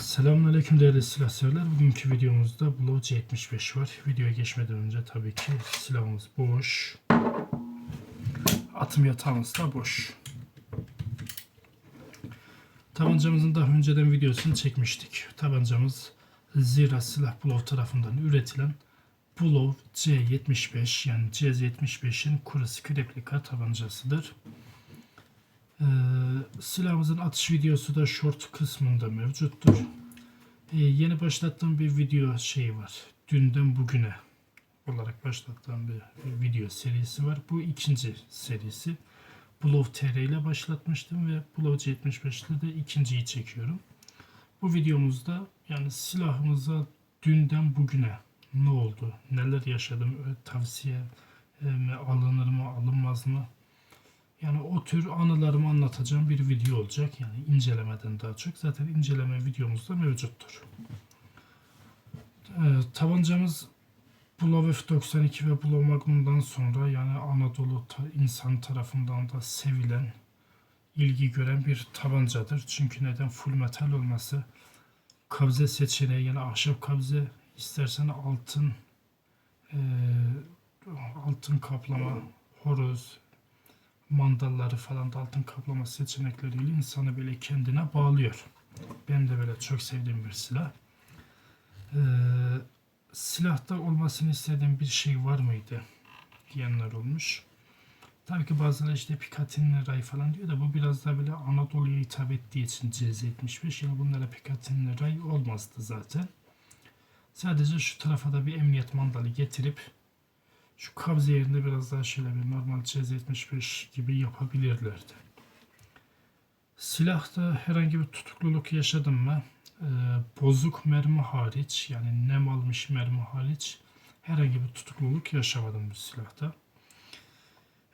Selamünaleyküm değerli silah severler. Bugünkü videomuzda Blow C75 var. Videoya geçmeden önce tabii ki silahımız boş. Atım yatağımız da boş. Tabancamızın daha önceden videosunu çekmiştik. Tabancamız Zira Silah Blow tarafından üretilen Blow C75 yani C75'in kuru sıkı replika tabancasıdır. Ee, silahımızın atış videosu da short kısmında mevcuttur. Ee, yeni başlattığım bir video şeyi var. Dünden bugüne olarak başlattığım bir video serisi var. Bu ikinci serisi. Blow TR ile başlatmıştım ve Blow C75'te de ikinciyi çekiyorum. Bu videomuzda yani silahımıza dünden bugüne ne oldu, neler yaşadım, tavsiye e, mi alınır mı, alınmaz mı? Yani o tür anılarımı anlatacağım bir video olacak. Yani incelemeden daha çok. Zaten inceleme videomuzda mevcuttur. Ee, tabancamız Bulov F92 ve Bulov Magnum'dan sonra yani Anadolu ta- insan tarafından da sevilen, ilgi gören bir tabancadır. Çünkü neden? Full metal olması. Kabze seçeneği yani ahşap kabze istersen altın eee, altın kaplama, horoz, mandalları falan da altın kaplama seçenekleriyle insanı böyle kendine bağlıyor. Benim de böyle çok sevdiğim bir silah. Ee, silahta olmasını istediğim bir şey var mıydı diyenler olmuş. Tabii ki bazıları işte Picatinny Ray falan diyor da bu biraz da böyle Anadolu'ya hitap ettiği için CZ75 yani bunlara Picatinny Ray olmazdı zaten. Sadece şu tarafa da bir emniyet mandalı getirip şu kabze yerinde biraz daha şöyle bir normal CZ75 gibi yapabilirlerdi. Silahta herhangi bir tutukluluk yaşadım mı? Ee, bozuk mermi hariç yani nem almış mermi hariç herhangi bir tutukluluk yaşamadım bu silahta.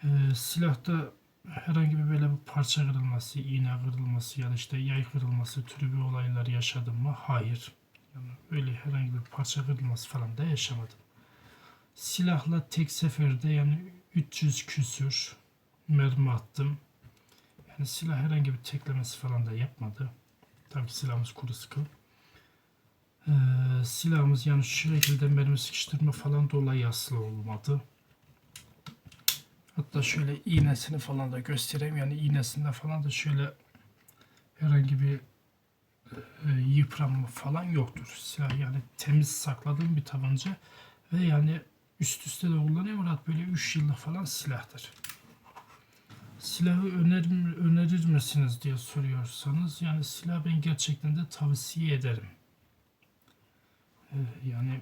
Ee, silahta herhangi bir böyle bir parça kırılması, iğne kırılması ya da işte yay kırılması türü bir olaylar yaşadım mı? Hayır. Yani öyle herhangi bir parça kırılması falan da yaşamadım silahla tek seferde yani 300 küsür mermi attım. Yani silah herhangi bir teklemesi falan da yapmadı. Tabii ki silahımız kuru sıkı. Ee, silahımız yani şu şekilde mermi sıkıştırma falan dolayı asla olmadı. Hatta şöyle iğnesini falan da göstereyim. Yani iğnesinde falan da şöyle herhangi bir e, yıpranma falan yoktur. Silah yani temiz sakladığım bir tabanca ve yani üst üste de kullanıyor Murat böyle 3 yıllık falan silahtır. Silahı önerir, önerir misiniz diye soruyorsanız yani silah ben gerçekten de tavsiye ederim. Ee, yani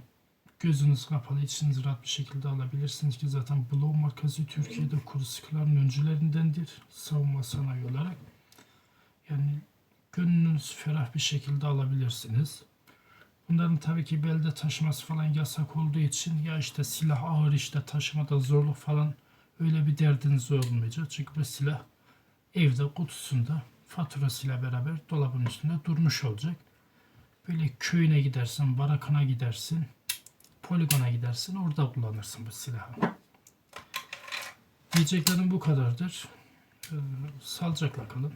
gözünüz kapalı içiniz rahat bir şekilde alabilirsiniz ki zaten Blow markası Türkiye'de kuru sıkıların öncülerindendir savunma sanayi olarak. Yani gönlünüz ferah bir şekilde alabilirsiniz. Bunların tabii ki belde taşıması falan yasak olduğu için ya işte silah ağır işte taşımada zorluk falan öyle bir derdiniz olmayacak. Çünkü bu silah evde kutusunda faturasıyla beraber dolabın üstünde durmuş olacak. Böyle köyüne gidersin, barakına gidersin, poligona gidersin orada kullanırsın bu silahı. Diyeceklerim bu kadardır. Ee, sağlıcakla kalın.